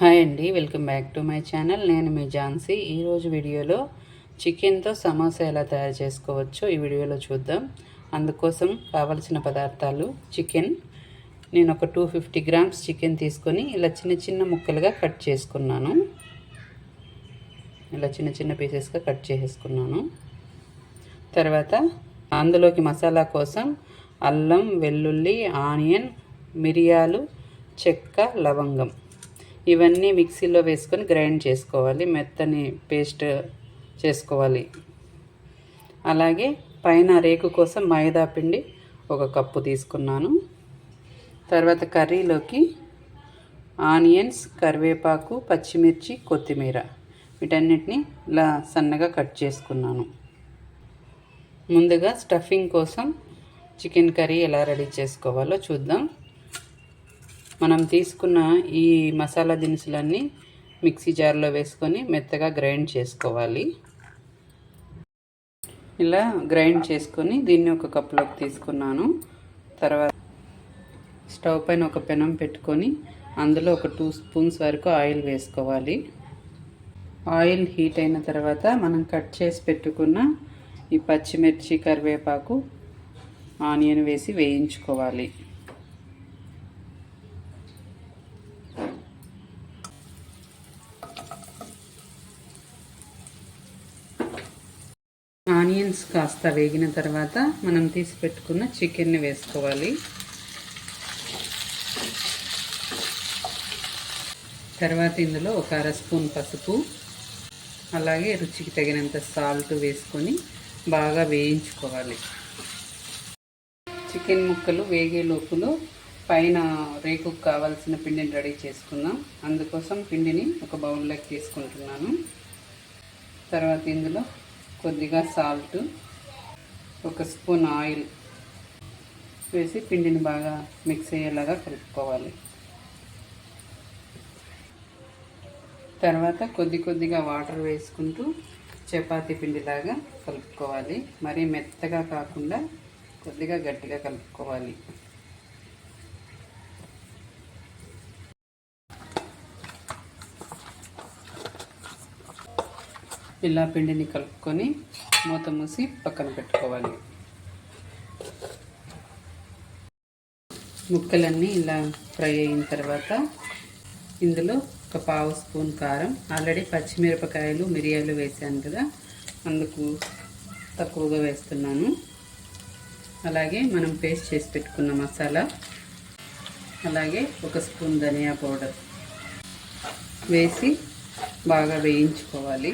Hi అండి welcome back to my channel. నేను మీ ఝాన్సీ. ఈరోజు వీడియోలో చికెన్తో సమోసా ఎలా తయారు చేసుకోవచ్చో ఈ వీడియోలో చూద్దాం. అందుకోసం కావలసిన పదార్థాలు చికెన్. నేను ఒక టూ ఫిఫ్టీ గ్రామ్స్ చికెన్ తీసుకొని ఇలా చిన్న చిన్న ముక్కలుగా కట్ చేసుకున్నాను. ఇలా చిన్న చిన్న పీసెస్గా కట్ చేసేసుకున్నాను. తర్వాత అందులోకి మసాలా కోసం అల్లం వెల్లుల్లి ఆనియన్ మిరియాలు చెక్క లవంగం. ఇవన్నీ మిక్సీలో వేసుకొని గ్రైండ్ చేసుకోవాలి. మెత్తని పేస్ట్ చేసుకోవాలి. అలాగే పైన రేకు కోసం మైదా పిండి ఒక కప్పు తీసుకున్నాను. తర్వాత కర్రీలోకి ఆనియన్స్ కరివేపాకు పచ్చిమిర్చి కొత్తిమీర వీటన్నిటిని ఇలా సన్నగా కట్ చేసుకున్నాను. ముందుగా స్టఫింగ్ కోసం చికెన్ కర్రీ ఎలా రెడీ చేసుకోవాలో చూద్దాం. మనం తీసుకున్న ఈ మసాలా దినుసులన్నీ మిక్సీ జార్లో వేసుకొని మెత్తగా గ్రైండ్ చేసుకోవాలి. ఇలా గ్రైండ్ చేసుకొని దీన్ని ఒక కప్లోకి తీసుకున్నాను. తర్వాత స్టవ్ పైన ఒక పెనం పెట్టుకొని అందులో ఒక టూ స్పూన్స్ వరకు ఆయిల్ వేసుకోవాలి. ఆయిల్ హీట్ అయిన తర్వాత మనం కట్ చేసి పెట్టుకున్న ఈ పచ్చిమిర్చి కరివేపాకు ఆనియన్ వేసి వేయించుకోవాలి ఆనియన్స్ కాస్త వేగిన తర్వాత మనం తీసి పెట్టుకున్న చికెన్ని వేసుకోవాలి. తర్వాత ఇందులో ఒక అర స్పూన్ పసుపు అలాగే రుచికి తగినంత సాల్ట్ వేసుకొని బాగా వేయించుకోవాలి. చికెన్ ముక్కలు వేగే లోపులో పైన రేకుకు కావాల్సిన పిండిని రెడీ చేసుకుందాం అందుకోసం పిండిని ఒక బౌల్లోకి తీసుకుంటున్నాను. తర్వాత ఇందులో కొద్దిగా సాల్ట్ ఒక స్పూన్ ఆయిల్ వేసి పిండిని బాగా మిక్స్ అయ్యేలాగా కలుపుకోవాలి. తర్వాత కొద్ది కొద్దిగా వాటర్ వేసుకుంటూ చపాతీ పిండిలాగా కలుపుకోవాలి. మరీ మెత్తగా కాకుండా కొద్దిగా గట్టిగా కలుపుకోవాలి. ఇలా పిండిని కలుపుకొని మూత మూసి పక్కన పెట్టుకోవాలి. ముక్కలన్నీ ఇలా ఫ్రై అయిన తర్వాత ఇందులో ఒక పావు స్పూన్ కారం ఆల్రెడీ పచ్చిమిరపకాయలు మిరియాలు వేసాను కదా అందుకు తక్కువగా వేస్తున్నాను. అలాగే మనం పేస్ట్ చేసి పెట్టుకున్న మసాలా అలాగే ఒక స్పూన్ ధనియా పౌడర్ వేసి బాగా వేయించుకోవాలి.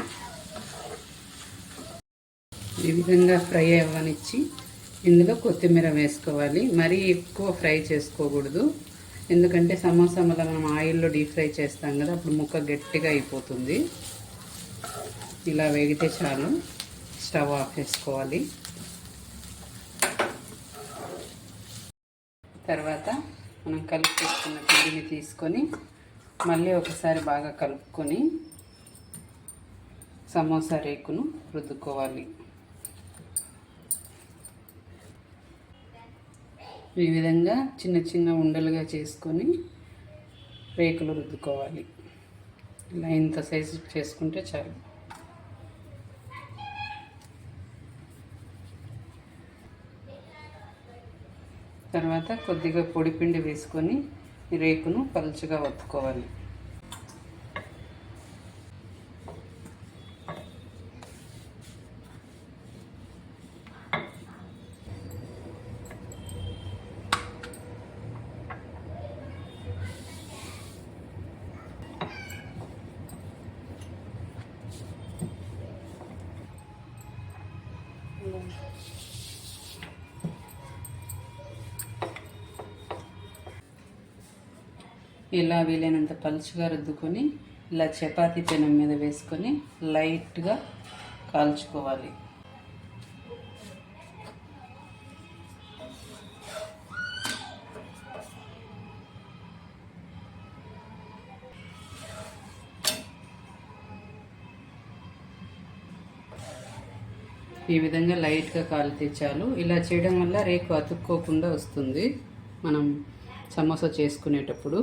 ఈ విధంగా ఫ్రై అవ్వనిచ్చి ఇందులో కొత్తిమీర వేసుకోవాలి. మరీ ఎక్కువ ఫ్రై చేసుకోకూడదు. ఎందుకంటే సమోసా మళ్ళీ మనం ఆయిల్లో డీప్ ఫ్రై చేస్తాం కదా అప్పుడు ముక్క గట్టిగా అయిపోతుంది. ఇలా వేగితే చాలు. స్టవ్ ఆఫ్ చేసుకోవాలి. తర్వాత మనం కలిపి పెట్టుకున్న పిండిని తీసుకొని మళ్ళీ ఒకసారి బాగా కలుపుకొని సమోసా రేకును రుద్దుకోవాలి. ఈ విధంగా చిన్న చిన్న ఉండలుగా చేసుకొని రేకులు రుద్దుకోవాలి. ఇలా ఇంత సైజు చేసుకుంటే చాలు. తర్వాత కొద్దిగా పొడిపిండి వేసుకొని రేకును పలుచగా ఒత్తుకోవాలి. ఇలా వీలైనంత పలుచుగా రుద్దుకొని ఇలా చపాతీ పెనం మీద వేసుకొని లైట్గా కాల్చుకోవాలి. ఈ విధంగా లైట్గా కాలు చాలు ఇలా చేయడం వల్ల రేకు అతుక్కోకుండా వస్తుంది మనం సమోసా చేసుకునేటప్పుడు.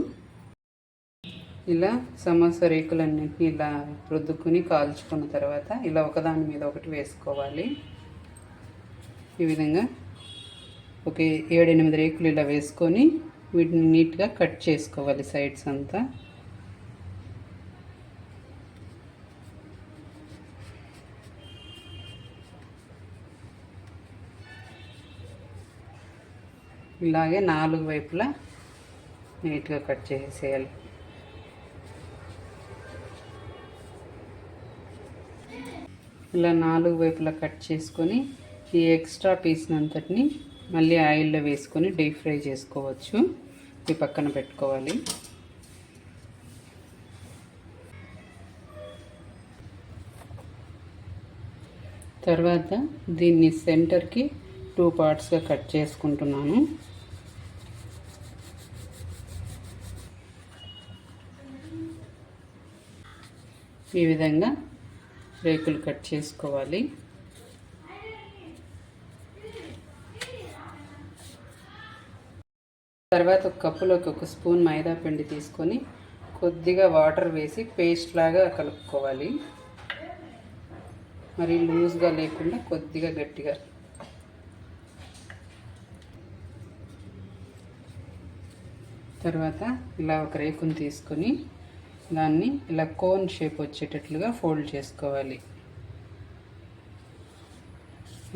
ఇలా సమోసా రేకులన్నింటినీ ఇలా రుద్దుకుని కాల్చుకున్న తర్వాత ఇలా ఒకదాని మీద ఒకటి వేసుకోవాలి. ఈ విధంగా ఒక ఏడెనిమిది రేకులు ఇలా వేసుకొని వీటిని నీట్గా కట్ చేసుకోవాలి సైడ్స్ అంతా. ఇలాగే నాలుగు వైపులా నీట్గా కట్ చేసేయాలి. ఇలా నాలుగు వైపులా కట్ చేసుకొని ఈ ఎక్స్ట్రా పీస్నంతటిని మళ్ళీ ఆయిల్లో వేసుకొని డీప్ ఫ్రై చేసుకోవచ్చు. ఈ పక్కన పెట్టుకోవాలి. తర్వాత దీన్ని సెంటర్కి టూ పార్ట్స్గా కట్ చేసుకుంటున్నాను. ఈ విధంగా రేకులు కట్ చేసుకోవాలి. తర్వాత ఒక కప్పులోకి ఒక స్పూన్ మైదా పిండి తీసుకొని కొద్దిగా వాటర్ వేసి పేస్ట్ లాగా కలుపుకోవాలి. మరి లూజ్గా లేకుండా కొద్దిగా గట్టిగా తర్వాత ఇలా ఒక రేకుని తీసుకొని దాన్ని ఇలా కోన్ షేప్ వచ్చేటట్లుగా ఫోల్డ్ చేసుకోవాలి.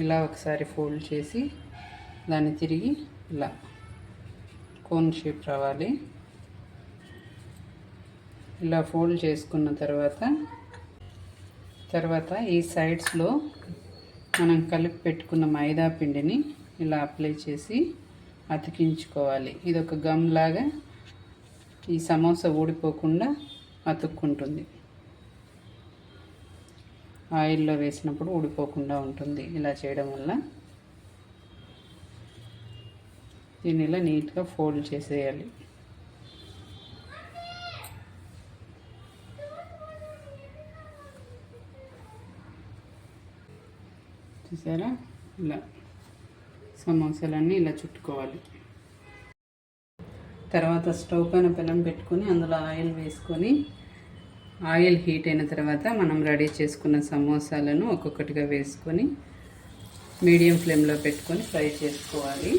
ఇలా ఒకసారి ఫోల్డ్ చేసి దాన్ని తిరిగి ఇలా కోన్ షేప్ రావాలి. ఇలా ఫోల్డ్ చేసుకున్న తర్వాత తర్వాత ఈ సైడ్స్లో మనం కలిపి పెట్టుకున్న మైదా పిండిని ఇలా అప్లై చేసి అతికించుకోవాలి. ఇది ఒక గమ్ లాగా ఈ సమోసా ఊడిపోకుండా అతుక్కుంటుంది. ఆయిల్లో వేసినప్పుడు ఊడిపోకుండా ఉంటుంది. ఇలా చేయడం వల్ల దీన్ని ఇలా నీట్గా ఫోల్డ్ చేసేయాలి. చూసారా? ఇలా. సమోసాలన్నీ ఇలా చుట్టుకోవాలి. తర్వాత స్టవ్ పైన పెనం పెట్టుకొని అందులో ఆయిల్ వేసుకొని ఆయిల్ హీట్ అయిన తర్వాత మనం రెడీ చేసుకున్న సమోసాలను ఒక్కొక్కటిగా వేసుకొని మీడియం ఫ్లేమ్లో పెట్టుకొని ఫ్రై చేసుకోవాలి.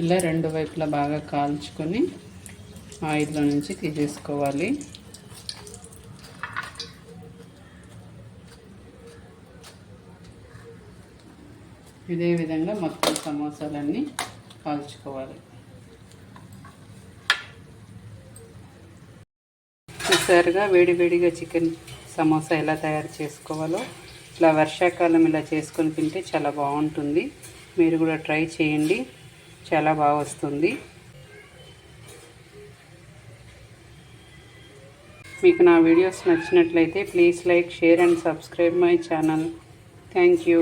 ఇలా రెండు వైపులా బాగా కాల్చుకొని ఆయిల్లో నుంచి తీసేసుకోవాలి. ఇదే విధంగా మొత్తం సమోసాలన్నీ కాల్చుకోవాలి. చూసారుగా వేడివేడిగా చికెన్ సమోసా ఎలా తయారు చేసుకోవాలో. ఇట్లా వర్షాకాలం ఇలా చేసుకొని తింటే చాలా బాగుంటుంది. మీరు కూడా ట్రై చేయండి. చాలా బాగా వస్తుంది. మీకు నా వీడియోస్ నచ్చినట్లయితే please like share and subscribe my channel. Thank you.